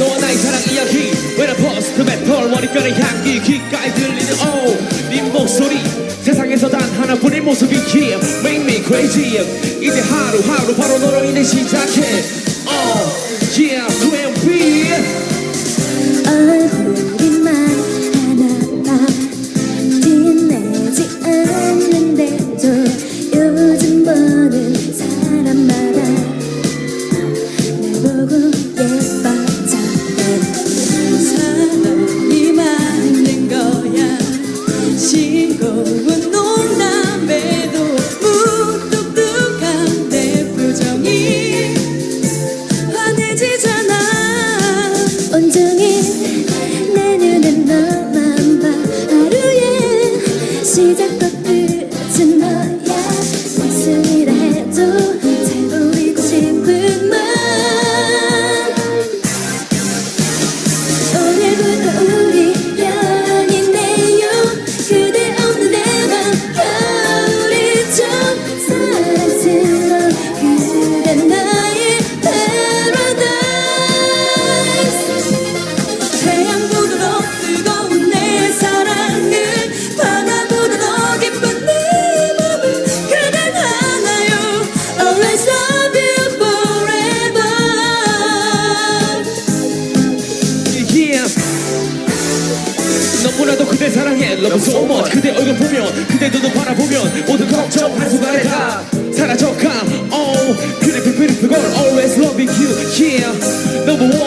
너와 나의 사랑 이야기. Pause the metal 머릿결의 향기. 귓가에 들리는 oh 네 목소리. 세상에서 단 하나뿐인 모습이 here Make me crazy. 이제 하루하루 바로 너로 인해 시작해. Oh yeah 싱거운 농담에도 무뚝뚝한 내 표정이 환해지잖아. 온종일 내 눈엔 너만 봐. 하루의 시작과 사랑해 Love you so much 그대 얼굴 보면 그대 눈을 바라보면 모든 걱정 한순간에 다 사라져가 Oh beautiful beautiful girl Always loving you yeah Number one